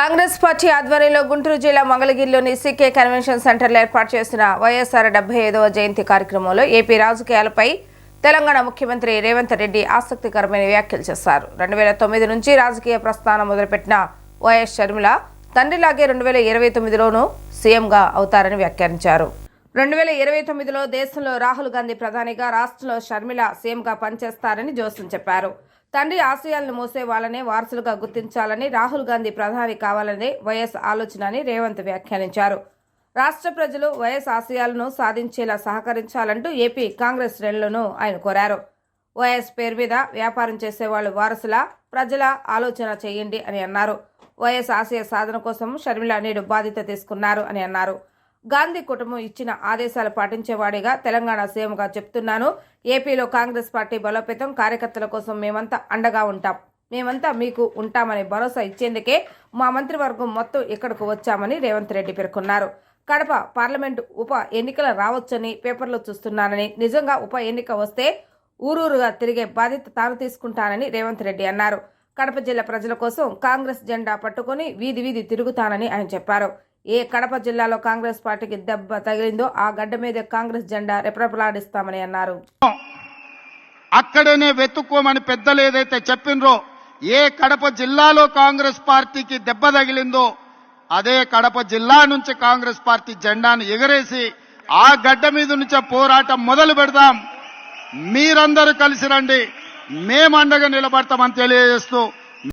Congress party ఆధ్వర్యంలో గుంటూరు జిల్లా మంగళగిరిలోని సీకే కన్వెన్షన్ సెంటర్లో ఏర్పాటు చేసిన వైఎస్ఆర్ డెబ్బై ఐదవ జయంతి కార్యక్రమంలో ఏపీ రాజకీయాలపై తెలంగాణ ముఖ్యమంత్రి రేవంత్ రెడ్డి ఆసక్తికరమైన వ్యాఖ్యలు చేశారు. రెండు వేల తొమ్మిది నుంచి రాజకీయ ప్రస్థానం మొదలుపెట్టిన వైఎస్ షర్మిల తండ్రిలాగే రెండు వేల ఇరవై తొమ్మిదిలోనూ సీఎంగా అవుతారని వ్యాఖ్యానించారు. రెండు వేల ఇరవై తొమ్మిదిలో దేశంలో రాహుల్ గాంధీ ప్రధానిగా రాష్ట్రంలో షర్మిల సీఎంగా పనిచేస్తారని జోస్యం చెప్పారు. తండ్రి ఆశయాలను మోసే వాళ్ళనే వారసులుగా గుర్తించాలని రాహుల్ గాంధీ ప్రధాని కావాలనే వైఎస్ ఆలోచన అని రేవంత్ వ్యాఖ్యానించారు. రాష్ట్ర ప్రజలు వైఎస్ ఆశయాలను సాధించేలా సహకరించాలంటూ ఏపీ కాంగ్రెస్ శ్రేణులను ఆయన కోరారు. వైఎస్ పేరు మీద వ్యాపారం చేసేవాళ్ళు వారసుల ప్రజల ఆలోచన చేయండి అని అన్నారు. వైఎస్ ఆశయ సాధన కోసం షర్మిల నేడు బాధ్యత తీసుకున్నారు అని అన్నారు. గాంధీ కుటుంబం ఇచ్చిన ఆదేశాలు పాటించేవాడిగా తెలంగాణ సీఎంగా చెప్తున్నాను. ఏపీలో కాంగ్రెస్ పార్టీ బలోపేతం కార్యకర్తల కోసం మేమంతా అండగా ఉంటాం. మేమంతా మీకు ఉంటామని భరోసా ఇచ్చేందుకే మా మంత్రివర్గం మొత్తం ఇక్కడకు వచ్చామని రేవంత్ రెడ్డి పేర్కొన్నారు. కడప పార్లమెంటు ఉప ఎన్నికలు రావచ్చని పేపర్లో చూస్తున్నానని నిజంగా ఉప ఎన్నిక వస్తే ఊరూరుగా తిరిగే బాధ్యత తాను తీసుకుంటానని రేవంత్ రెడ్డి అన్నారు. కడప జిల్లా ప్రజల కోసం కాంగ్రెస్ జెండా పట్టుకొని వీధి వీధి తిరుగుతానని ఆయన చెప్పారు. ఏ కడప జిల్లాలో కాంగ్రెస్ పార్టీకి దెబ్బ తగిలిందో ఆ గడ్డ మీద కాంగ్రెస్ జెండా రెపరెపలాడిస్తామని అన్నారు. అక్కడనే వెతుక్కోమని పెద్దలు ఏదైతే చెప్పినరో ఏ కడప జిల్లాలో కాంగ్రెస్ పార్టీకి దెబ్బ తగిలిందో అదే కడప జిల్లా నుంచి కాంగ్రెస్ పార్టీ జెండాను ఎగరేసి ఆ గడ్డ మీద నుంచే పోరాటం మొదలు పెడదాం. మీరందరూ కలిసి రండి. మేమండగా నిలబడతామని తెలియజేస్తూ